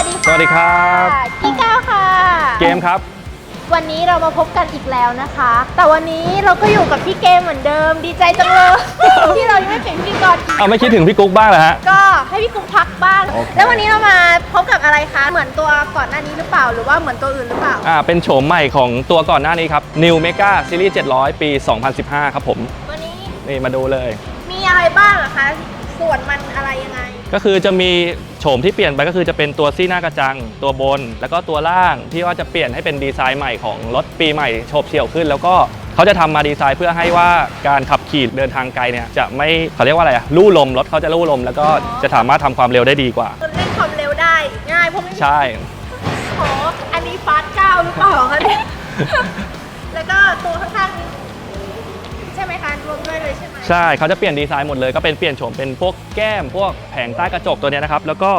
วัสดีค่ะ สวัสดีครับพี่ก้าวค่ะ เกมครับ วันนี้เรามาพบกันอีกแล้วนะคะ แต่วันนี้เราก็อยู่กับพี่เกมเหมือนเดิม ดีใจจังเลย ที่เรายังไม่เป็นพธี่กรอีกเอาไม่คิดถึงพี่กุ๊กบ้างเหรอฮะ ก็ให้พี่กุ๊กพักบ้างโอเคแล้ววันนี้เรามาพบกับอะไรคะ เหมือนตัวก่อนหน้านี้หรือเปล่า หรือว่าเหมือนตัวอื่นหรือเปล่า อ่า เป็นโฉมใหม่ของตัวก่อนหน้านี้ครับ New Mega Series 700 ปี 2015 ครับผม วันนี้ นี่มาดูเลย มีอะไรบ้างอะคะ ส่วนมันอะไรยังไง ก็คือจะมีโฉมที่เปลี่ยนไปก็คือจะเป็นตัวซี่หน้ากระจัง ตัวบน แล้วก็ตัวล่างที่ว่าจะเปลี่ยนให้เป็นดีไซน์ใหม่ของรถปีใหม่โฉบเฉี่ยวขึ้น แล้วก็เขาจะทำมาดีไซน์เพื่อให้ว่าการขับขี่เดินทางไกลเนี่ยจะไม่เขาเรียกว่าอะไรอะลู่ลมรถเขาจะลู่ลม แล้วก็อ๋อจะสามารถทำความเร็วได้ดีกว่าเล่นความเร็วได้ง่ายเพราะไม่มีใช่โอ้โหอันนี้ฟาสต์เก้าหรือเปล่าคะเนี่ยแล้วก็ตัวข้างๆนี้ใช่ไหมคะรวมด้วยเลยใช่ไหมใช่เขาจะเปลี่ยนดีไซน์หมดเลยก็เป็นเปลี่ยนโฉมเป็นพวกแก้มพวกแผงใต้กระจกตัวเนี้ยนะครับแล้วก็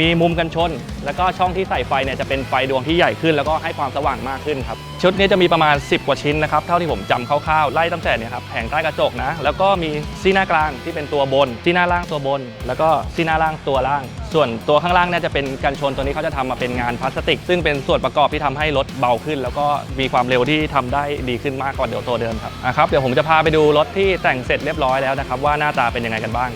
มีมุมกันชน แล้วก็ช่องที่ใส่ไฟเนี่ยจะเป็นไฟดวงที่ใหญ่ขึ้น แล้วก็ให้ความสว่างมากขึ้นครับ ชุดนี้จะมีประมาณ 10 กว่าชิ้นนะครับ เท่าที่ผมจำคร่าวๆ ไล่ตั้งแต่เนี่ยครับแผงใต้กระจกนะ แล้วก็มีซีหน้ากลางที่เป็นตัวบนซีหน้าล่างตัวบน แล้วก็ซีหน้าล่างตัวล่าง ส่วนตัวข้างล่างเนี่ยจะเป็นกันชนตัวนี้เขาจะทำมาเป็นงานพลาสติก ซึ่งเป็นส่วนประกอบที่ทำให้รถเบาขึ้น แล้วก็มีความเร็วที่ทำได้ดีขึ้นมากกว่าเดี๋ยวตัวเดิมครับอะครับเดี๋ยวผมจะพาไปดูรถที่แต่งเสร็จเรียบร้อยแล้วนะครับว่าหน้าตาเป็นยังไงกันบ้าง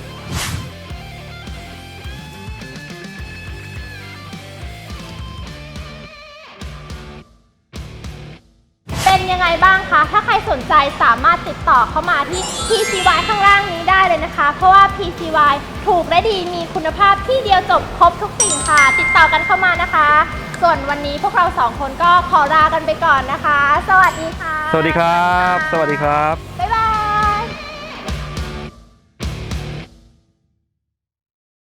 ยังไงบ้างคะ ถ้าใครสนใจสามารถติดต่อเข้ามาที่ PCY ข้างล่างนี้ได้เลยนะคะ เพราะว่า PCY ถูกและดีมีคุณภาพที่เดียวจบครบทุกสิ่งค่ะ ติดต่อกันเข้ามานะคะ ส่วนวันนี้พวกเราสองคนก็ขอลากันไปก่อนนะคะ สวัสดีค่ะ สวัสดีครับ สวัสดีครับบ๊าย